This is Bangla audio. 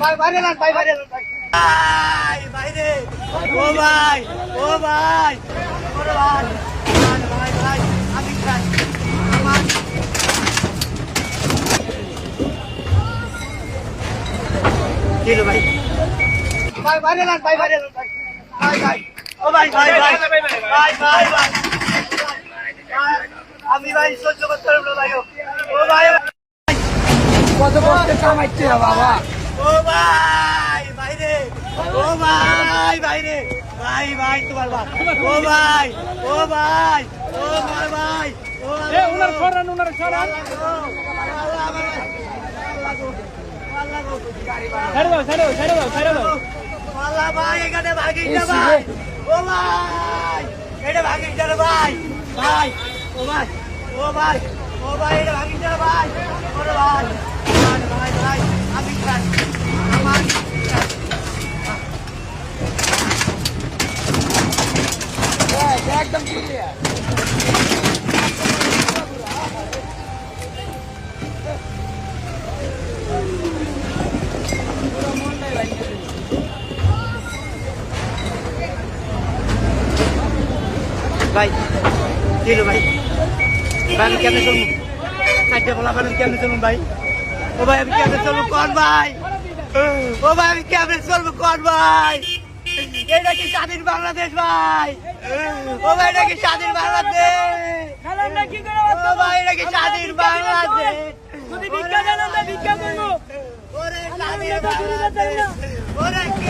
ভাই বাইরে যান ভাই বাইরে যান ভাই। ভাই বাইরে। ও ভাই ও ভাই। ভাই ভাই ভাই ভাই ভাই? ভাই বাইরে যান ভাই বাইরে যান ভাই। ভাই ভাই। ও ভাই ভাই ভাই। ভাই ভাই ভাই আমি ভাই সহ্য করতে পারব ভাই ও। ভাই কত কষ্টে কামাইছে বাবা। ও ভাই ভাইরে ও ভাই ভাইরে ভাই ভাই তোমার ভাই। ও ভাই ও ভাই ও ভাই ভাই। ও এ উনার সরান উনার সরান ছেড়ে দাও ছেড়ে দাও ছেড়ে দাও ছেড়ে দাও। আল্লাহ ভাই এখানে ভাগিস না ভাই। ও ভাই এটা ভাগিস না ভাই। ভাই ও ভাই ও ভাই ও ভাই এটা ভাগিস না রে ভাই। ভাই ভাই ভাই ভাই আমি খাই আমার একদম ক্লিয়ার ভাই কি হলো ভাই ভাই আমি কেমনে চলবো চারটে বলা মানে কেমনে চলুন ভাই ও ভাই আমি কেমনে চলবো কন ভাই ও ভাই আমি কেমনে চলবো কন ভাই এটা কি স্বাধীন বাংলাদেশ ভাই? ও ভাই এটা কি স্বাধীন বাংলাদেশ? ও ভাই এটা কি স্বাধীন বাংলাদেশ? যদি ভিক্ষা ভিক্ষা করব। ওরে স্বাধীন বাংলাদেশ। ওরে কি